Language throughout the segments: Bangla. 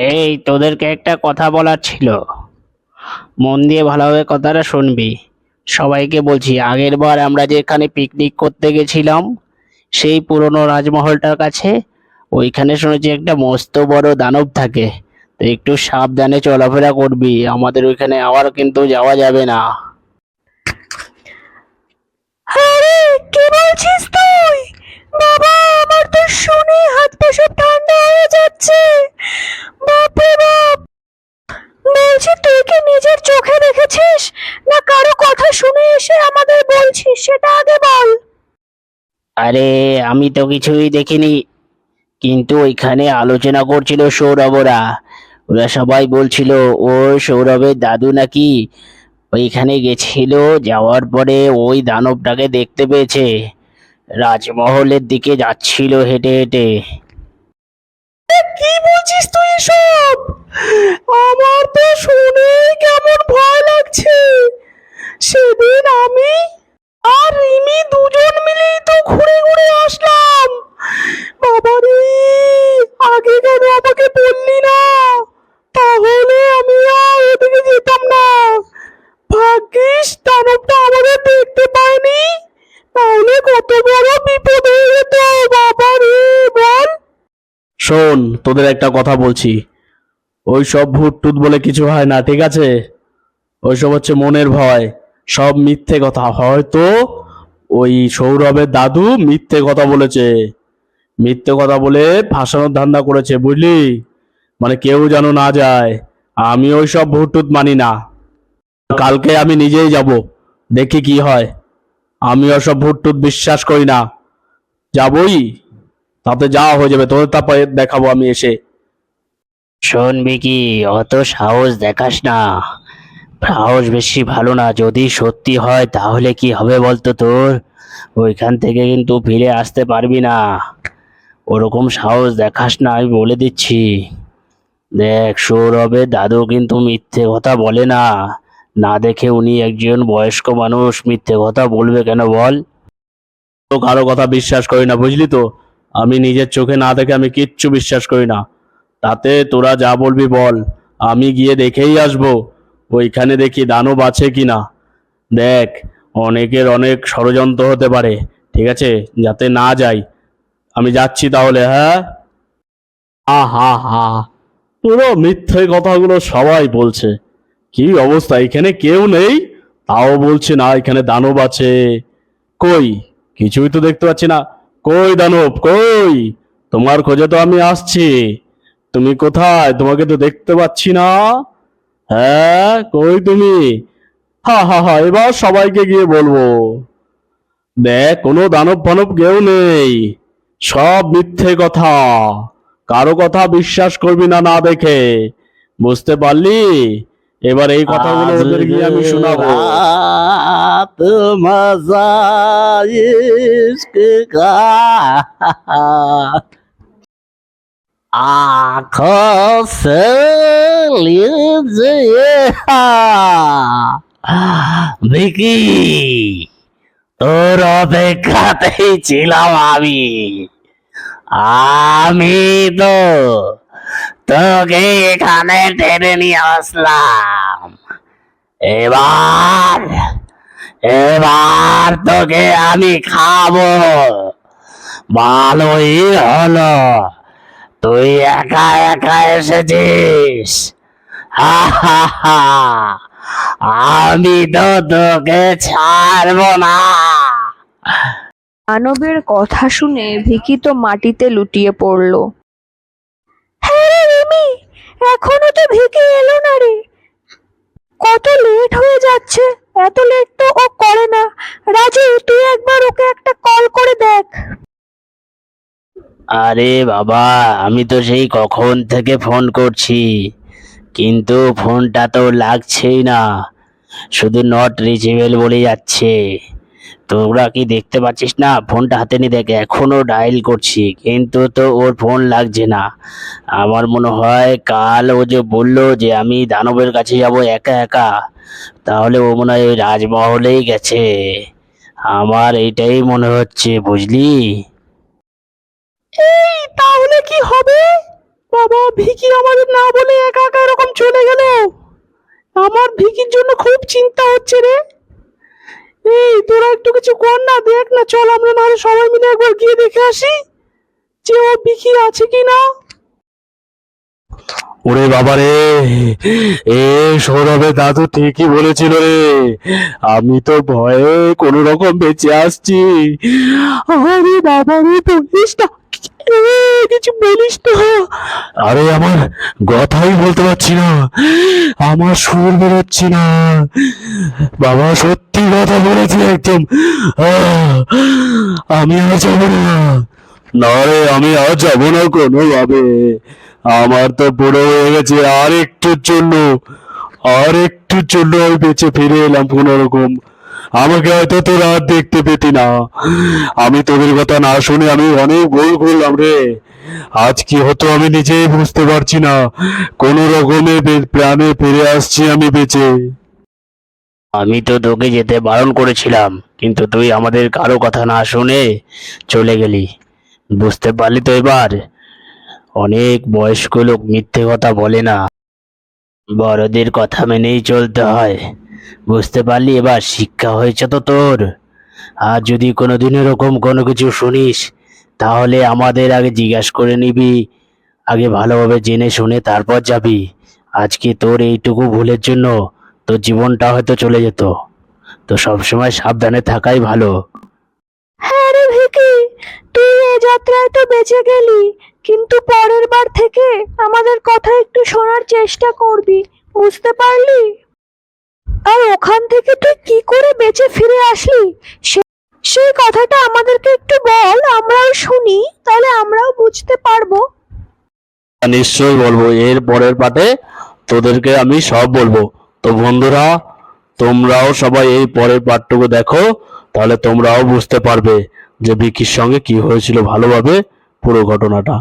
এই, তোদেরকে একটা কথা বলার ছিল। মন দিয়ে ভালোভাবে কথাটা শুনবি। সবাইকে বলছি, আগের বার আমরা যেখানে পিকনিক করতে গেছিলাম, সেই পুরনো রাজমহলটার কাছে, ওইখানে শুনেছি একটা মস্ত বড় দানব থাকে। তো একটু সাবধানে চলাফেরা করবি, আমাদের ওইখানে আবার কিন্তু যাওয়া যাবে না। আরে, কি বলছিস তুই? বাবা, আমার তো শুনে হাত পা আরে, আমি তো কিছুই দেখিনি। কিন্তু ওইখানে আলোচনা করছিল সৌরভরা। ওরা সবাই বলছিল, ও সৌরভের দাদু নাকি ওইখানে গেছিল, যাওয়ার পরে ওই দানবটাকে দেখতে পেয়েছে। রাজমহলের দিকে যাচ্ছিল হেঁটে হেঁটে। কি বলছিস তুই এসব? আমার তো শুনে কেমন ভয় লাগছে। সেদিন আমি আর রিমি দুজন মিলেই তো ঘুরে ঘুরে আসলাম বাবা রে আগে কেন আমাকে বললি না তাহলে আমি আর ওদিকে যেতাম না ভাগ্যিস দানবটা আমাদের দেখতে পায়নি তাহলে শোন, তোদের একটা কথা বলছি। ওই সব ভূত টুত বলে কিছু হয় না, ঠিক আছে? ওইসব হচ্ছে মনের ভয়, সব মিথ্যে কথা। হয়তো ওই সৌরভের দাদু মিথ্যে কথা বলেছে। মিথ্যে কথা বলে ফাঁসানোর ধান্দা করেছে, বুঝলি? মানে কেউ যেন না যায়। আমি ওই সব টুত মানি না। কালকে আমি নিজেই যাব, দেখি কি হয়। আমি ওসব ভূত টুত বিশ্বাস করি না। যাবই, তাতে যাওয়া হয়ে যাবে, তোদের তারপরে দেখাবো আমি এসে। শোন কি অত সাহস দেখাস না। সাহস বেশি ভালো না, যদি সত্যি হয় তাহলে কি হবে বলতো তোর? ওইখান থেকে কিন্তু ফিরে আসতে পারবি না। ওরকম সাহস দেখাস না, আমি বলে দিচ্ছি। দেখ, সৌরভের দাদু কিন্তু মিথ্যে কথা বলে না। না দেখে উনি একজন বয়স্ক মানুষ মিথ্যে কথা বলবে কেন বল? তো কারও কথা বিশ্বাস করি না, বুঝলি তো? আমি নিজের চোখে না দেখে আমি কিচ্ছু বিশ্বাস করি না। তাতে তোরা যা বলবি বল, আমি গিয়ে দেখেই আসব। ওইখানে দেখি দানব আছে কি না। দেখ, অনেকের অনেক ষড়যন্ত্র হতে পারে, ঠিক আছে? যাতে না যাই। আমি যাচ্ছি তাহলে হ্যাঁ? হা হা হা, পুরো মিথ্যে কথাগুলো সবাই বলছে। কি অবস্থা? এখানে কেউ নেই? তাও বলছে, না, এখানে দানব আছে। কই? কিছুই তো দেখতে পাচ্ছি না। কই দানব? কই? তোমার খোঁজে তো আমি আসছি। তুমি কোথায়? তোমাকে তো দেখতে পাচ্ছি না। হ্যাঁ কই তুমি? হা হা হা, এবার সবাইকে গিয়ে বলব। দেখ, কোনো দানব ফানব কেউ নেই। সব মিথ্যে কথা। কারও কথা বিশ্বাস করবি না না দেখে। বুঝতে পারলি? এবার এই কথাগুলো ওদের গিয়ে আমি শোনাবো रात मजा इश्क का आंखों से लीजिए ভিকি তোর অপেক্ষাতেই ছিলাম আমি আমি তো তোকে এখানে টেনে নিয়ে আসলাম। এবার এবার তোকে আমি খাব। ভালোই হলো। তুই একা একা এসেছিস। আমি তো তোকে ছাড়বো না। মানবের কথা শুনে ভিকি তো মাটিতে লুটিয়ে পড়ল। এখনও তো ভিকে এলো না রে। কত লেট হয়ে যাচ্ছে, এত লেট তো ও করে না। রাজু, তুই একবার ওকে একটা কল করে দেখ। আরে বাবা, আমি তো সেই কখন থেকে ফোন করছি, কিন্তু ফোনটা তো লাগছেই না। শুধু নট রিচেবল বলে যাচ্ছে। তোরা কি দেখতে পাচ্ছিস না? ফোনটা হাতে নিয়ে দেখ, এখনও ডায়াল করছি, কিন্তু তো ওর ফোন লাগছে না। আমার মনে হয় কাল ও যে বলল যে আমি দানবের কাছে যাব একা একা, তাহলে ও মনে হয় ওই রাজমহলেই গেছে। আমার এইটাই মনে হচ্ছে, বুঝলি? এই, তাহলে কি হবে? বাবা, ভিকি আমাদের না বলে একা একা এরকম চলে গেল? আমার ভিকির জন্য খুব চিন্তা হচ্ছে রে। তোরা একটু কিছু কর না দেখ না চল আমরা নাহলে সবাই মিলে একবার গিয়ে দেখে আসি যে ও ভিকি আছে কি না ওরে বাবা রে এ সৌরভের দাদু ঠিকই বলেছিল রে আমি তো ভয়ে কোনো রকম বেঁচে আসছি। আরে বাবা রে বলিস না কিছু বলিস না। আরে আমার কথাই বলতে পারছি না আমার সুর বেরোচ্ছে না। বাবা সত্যি কথা বলেছি একদম। আমি আর যাব না। না রে, আমি আর যাব না কোনোভাবে। আমার তো বড় হয়ে গেছে, আর একটুর জন্য, আর একটুর জন্য আমি বেঁচে ফিরে এলাম কোনো রকম আমাকে হয়তো তোর আর দেখতে পেতি না। আমি তোদের কথা না শুনে আমি অনেক ভুল করলাম রে। আজ কি হতো আমি নিজেই বুঝতে পারছি না। কোনো রকমে প্রাণে ফিরে আসছি আমি বেঁচে। আমি তো তোকে যেতে বারণ করেছিলাম, কিন্তু তুই আমাদের কারও কথা না শুনে চলে গেলি। বুঝতে পারলি তো এবার? অনেক বয়স্ক লোক মিথ্যে কথা বলে না। বড়দের কথা মেনেই চলতে হয়। বুঝতে পারলি এবার শিক্ষা হয়েছে তো তোর? আর যদি কোনোদিন এরকম কোনো কিছু শুনিস, তাহলে আমাদের আগে জিজ্ঞাসা করে নিবি। আগে ভালোভাবে জেনে শুনে তারপর যাবি। আজকে তোর এইটুকু ভুলের জন্য তোর জীবনটা হয়তো চলে যেত। তো সবসময় সাবধানে থাকাই ভালো। হ্যাঁ রে ভিকি তুই এ যাত্রায় তো বেঁচে গেলি কিন্তু পরের বার থেকে আমাদের কথা একটু শোনার চেষ্টা করবি বুঝতে পারলি? আর ওখান থেকে তুই কি করে বেঁচে ফিরে আসলি? সে- সেই কথাটা আমাদেরকে একটু বল আমরাও শুনি তাহলে আমরাও বুঝতে পারব। নিশ্চয়ই বলব এর পরের পাটে তোদেরকে আমি সব বলব। তো বন্ধুরা, তোমরাও সবাই এই পরের পাঠটুকু দেখো, তাহলে তোমরাও বুঝতে পারবে যে বিকির সঙ্গে কি হয়েছিল ভালোভাবে পুরো ঘটনাটা।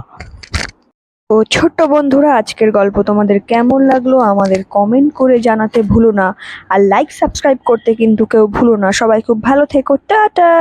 ও ছোট্ট বন্ধুরা, আজকের গল্প তোমাদের কেমন লাগল আমাদের কমেন্ট করে জানাতে ভুলো না। আর লাইক সাবস্ক্রাইব করতে কিন্তু কেউ ভুলো না। সবাই খুব ভালো থেকো। টাটা!